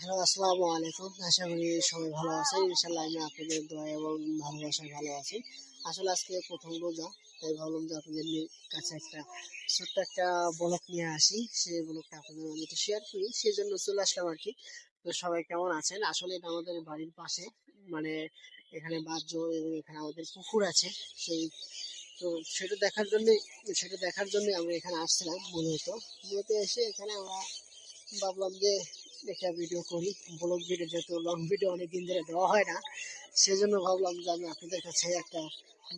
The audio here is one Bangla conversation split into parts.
হ্যালো, আসসালামু আলাইকুম। আশা করি সবাই ভালো আছেন। ইনশাল্লাহ আমি আপনাদের দোয়া এবং ভালোবাসায় ভালো আছি। আসলে আজকে প্রথম রোজা, তাই ভাবলাম যে আপনাদের কাছে একটা ছোট্ট একটা ব্লগ নিয়ে আসি। সেই ব্লগটা আপনাদের একটু শেয়ার করি। সেই জন্য চলে আসলাম আর কি তো সবাই কেমন আছেন? আসলে এটা আমাদের বাড়ির পাশে মানে এখানে বাদ্য এবং এখানে আমাদের পুকুর আছে। সেই তো সেটা দেখার জন্য, সেটা দেখার জন্যে আমরা এখানে আসছিলাম মূলত। মূলত এসে এখানে আমরা ভাবলাম যে একটা ভিডিও করি ব্লগ ভিডিও যেহেতু লং ভিডিও অনেক দিন ধরে দেওয়া হয় না, সেজন্য ভাবলাম যে আমি আপনাদের কাছে একটা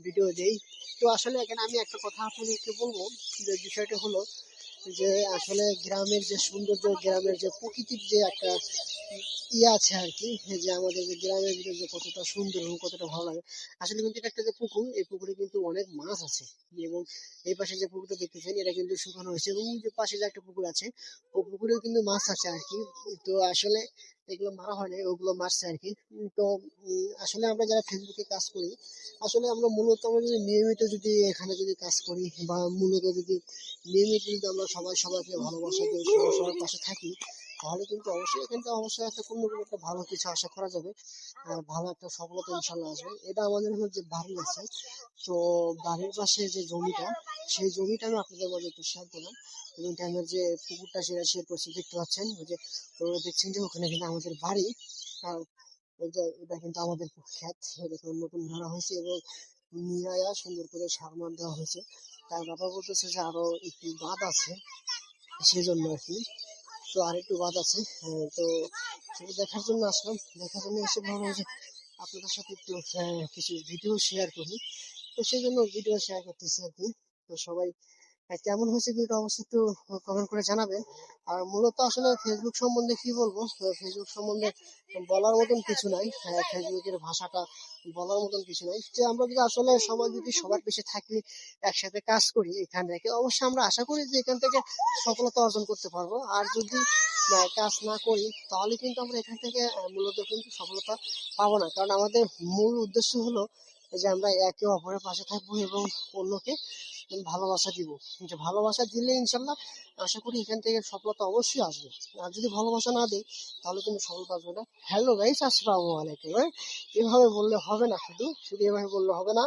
ভিডিও দেই। তো আসলে এখানে আমি একটা কথা আপনাদেরকে বলব, যে বিষয়টা হলো যে আসলে গ্রামের যে সৌন্দর্য, গ্রামের যে প্রকৃতির যে একটা ইয়ে আছে আর কি যে আমাদের যে গ্রামের ভিতরে যে কতটা সুন্দর এবং কতটা ভালো লাগে। আসলে কিন্তু এটা একটা যে পুকুর, এই পুকুরে কিন্তু অনেক মাছ আছে। এবং এই পাশে যে পুকুরটা দেখতেছেন, এটা কিন্তু শুকানো হয়েছে। এবং যে পাশে যে একটা পুকুর আছে, ও পুকুরেও কিন্তু মাছ আছে আর কি। তো আসলে এগুলো মারা হয়নি ওগুলো মারছে আর কি তো আসলে আমরা যারা ফেসবুকে কাজ করি, আসলে আমরা মূলত আমরা যদি নিয়মিত যদি এখানে যদি কাজ করি, বা মূলত যদি নিয়মিত যদি আমরা সবাই সবাইকে ভালোবাসা দিই সবাই সবার পাশে থাকি তাহলে কিন্তু অবশ্যই এখান থেকে অবশ্যই একটা কোনো কোনো একটা ভালো কিছু আশা করা যাবে। আর ভালো একটা সফলতা ইনশাল্লাহ আসবে। এটা আমাদের এখানে যে বাড়ি আছে। তো বাড়ির পাশে যে জমিটা, সেই জমিটা আমি আপনাদের মাঝে একটু শেয়ার করলাম। এবং ট্যামের যে পুকুরটা সেটা শেয়ার করছি দেখতে পাচ্ছেন। ওই যে ওরা দেখছেন যে ওখানে কিন্তু আমাদের বাড়ি। আর এটা কিন্তু আমাদের ক্ষেত। এরকম নতুন ধরা হয়েছে এবং নিরায়া সুন্দর করে সার মান দেওয়া হয়েছে। তার বাবা বলতেছে যে আরও একটু বাদ আছে। সেজন্য আর কি। তো আরেকটু বাদ আছে। তো সেটা দেখার জন্য আসলাম। দেখার জন্য এসে ভাবলাম যে আপনাদের সাথে একটু আহ, কিছু ভিডিও শেয়ার করি। তো সেই জন্য ভিডিও শেয়ার করতেছি আর কি। তো সবাই কেমন হয়েছে ভিডিওটা অবশ্যই একটু কমেন্ট করে জানাবেন। আর মূলত আসলে ফেসবুক সম্বন্ধে কি বলব? ফেসবুক সম্বন্ধে বলার মতন কিছু নাই। ফেসবুকের ভাষাটা বলার মতন কিছু নাই। যে আমরা যদি আসলে সবাই যদি সবার পিছিয়ে থাকি, একসাথে কাজ করি এখান থেকে, অবশ্যই আমরা আশা করি যে এখান থেকে সফলতা অর্জন করতে পারব। আর যদি কাজ না করি, তাহলে কিন্তু আমরা এখান থেকে মূলত কিন্তু সফলতা পাবো না। কারণ আমাদের মূল উদ্দেশ্য হলো যে আমরা একে অপরের পাশে থাকব এবং অন্যকে ভালোবাসা দিব। যে ভালোবাসা দিলে ইনশাল্লাহ আশা করি এখান থেকে সফলতা অবশ্যই আসবে। আর যদি ভালোবাসা না দিই, তাহলে কিন্তু সফলতা আসবে না। হ্যালো গাইস আসসালামু আলাইকুম হ্যাঁ? এভাবে বললে হবে না, শুধু শুধু এভাবে বললে হবে না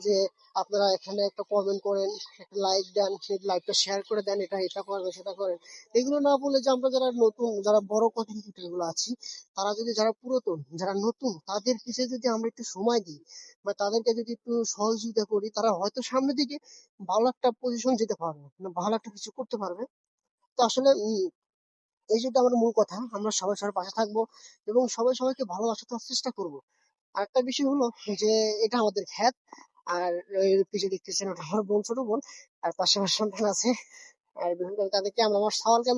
যে আপনারা এখানে একটা কমেন্ট করেন, একটা লাইক দেন, সেই লাইকটা শেয়ার করে দেন, এটা এটা করবেন সেটা করেন। এগুলো না বলে যে আমরা যারা নতুন, যারা বড় কঠিনগুলো আছি, তারা যদি যারা পুরাতন, যারা নতুন, তাদের পিছিয়ে যদি আমরা একটু সময় দিই, বা তাদেরকে যদি একটু সহযোগিতা করি, তারা হয়তো সামনের দিকে ভালো একটা পজিশন যেতে পারবে মানে ভালো একটা কিছু করতে পারবে। তো আসলে এই যেটা আমার মূল কথা, আমরা সবাই সবার পাশে থাকব এবং সবাই সবাইকে ভালোবাসাতে চেষ্টা করব। আরেকটা বিষয় হলো যে, এটা আমাদের খ্যাত, আর পিছিয়ে দেখতেছেন, ওটা আমার বোন, ছোট বোন, আর পাশে আমার সন্তান আছে, আর বিভিন্ন তাদেরকে আমরা, আমার সওয়ালকে